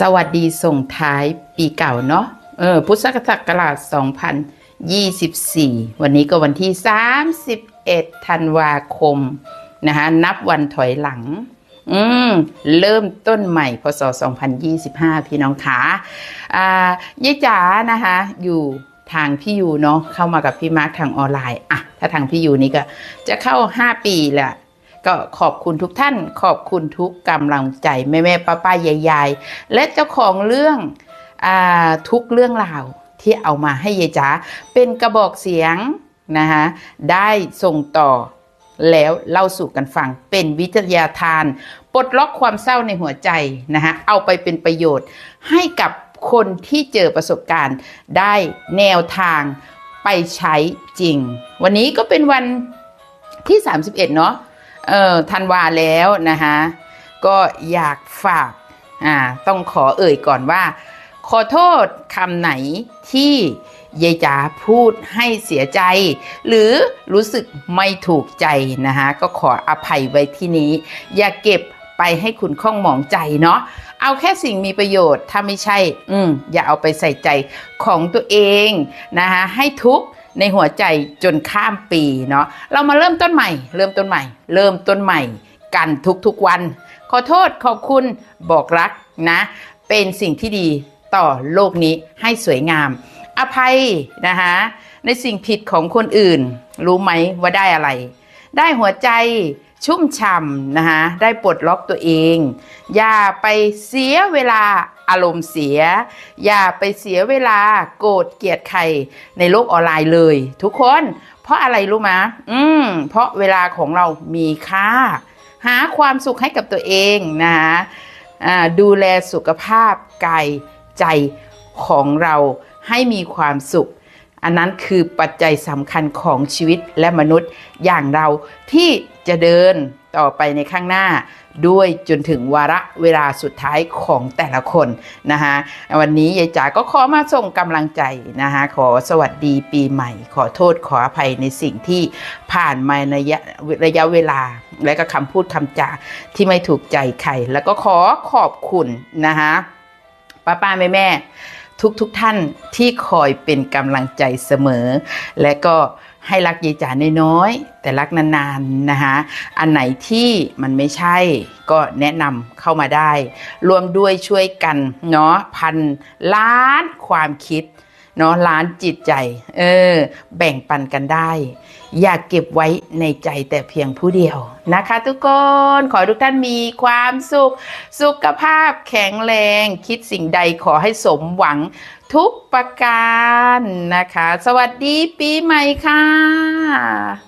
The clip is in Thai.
สวัสดีส่งท้ายปีเก่าเนาะเออพุทธศักราช2024 วันนี้ก็วันที่ 31 ธันวาคมนะคะนับวันถอยหลัง อืม เริ่มต้นใหม่ พศ 2025 พี่น้องขาอ่ายายจ๋านะคะ อยู่ทางพี่ยูเนาะเข้ามากับพี่มาร์คทางออนไลน์ อะ ถ้าทางพี่ยูนี่ก็จะเข้า 5 ปีแหละ ก็ขอบคุณทุกท่าน ขอบคุณทุกกำลังใจแม่แม่ป้าป้ายายายๆและเจ้าของเรื่องอทุกเรื่องราวที่เอามาให้ยายจ๋าเป็นกระบอกเสียงนะคะได้ส่งต่อแล้วเล่าสู่กันฟังเป็นวิทยาทาน ปลดล็อกความเศร้าในหัวใจนะคะเอาไปเป็นประโยชน์ให้กับคนที่เจอประสบการณ์ได้แนวทางไปใช้จริง วันนี้ก็เป็นวันที่ 31 เนาะ เออธันวาแล้วนะคะก็อยากฝากอ่าต้องขอเอ่ยก่อนว่า ขอโทษคำไหนที่ยายจ๋าพูดให้เสียใจ หรือรู้สึกไม่ถูกใจนะคะก็ขออภัยไว้ที่นี้ อย่าเก็บไปให้คุณข้องหมองใจเนาะเอาแค่สิ่งมีประโยชน์ถ้าไม่ใช่ อืมอย่าเอาไปใส่ใจของตัวเองนะคะให้ทุกข ในหัวใจจนข้ามปีเนาะเรามาเริ่มต้นใหม่ เริ่มต้นใหม่ เริ่มต้นใหม่ กันทุกๆวัน ขอโทษขอบคุณบอกรักนะ เป็นสิ่งที่ดีต่อโลกนี้ให้สวยงาม อภัยนะคะในสิ่งผิดของคนอื่น รู้ไหมว่าได้อะไร ได้หัวใจ ชุ่มฉ่ำนะคะได้ปลดล็อกตัวเอง อย่าไปเสียเวลาอารมณ์เสีย อย่าไปเสียเวลาโกรธเกลียดใครในโลกออนไลน์เลย ทุกคน เพราะอะไรรู้มะอืมเพราะเวลาของเรามีค่า หาความสุขให้กับตัวเองนะคะดูแลสุขภาพกายใจของเราให้มีความสุข อันนั้นคือปัจจัยสำคัญของชีวิตและมนุษย์อย่างเราที่จะเดินต่อไปในข้างหน้า ด้วยจนถึงวาระเวลาสุดท้ายของแต่ละคนนะคะวันนี้ยายจ๋าก็ขอมาส่งกำลังใจนะคะขอสวัสดีปีใหม่ ขอโทษขออภัยในสิ่งที่ผ่านมาในระยะระยะเวลา และก็คำพูดคำจาที่ไม่ถูกใจใคร แล้วก็ขอขอบคุณนะคะป้าป้าแม่แม่ ทุกทุกๆท่านที่คอยเป็นกำลังใจเสมอ และก็ให้รักยายจ๋าน้อยๆแต่รักนานๆนะคะอันไหนที่มันไม่ใช่ก็แนะนำเข้ามาได้ รวมด้วยช่วยกันเนาะพันล้านความคิด เนาะล้านจิตใจ เออ แบ่งปันกันได้ อย่าเก็บไว้ในใจแต่เพียงผู้เดียวนะคะ ทุกคนขอให้ทุกท่านมีความสุข สุขภาพแข็งแรง คิดสิ่งใดขอให้สมหวังทุกประการนะคะ สวัสดีปีใหม่ค่ะ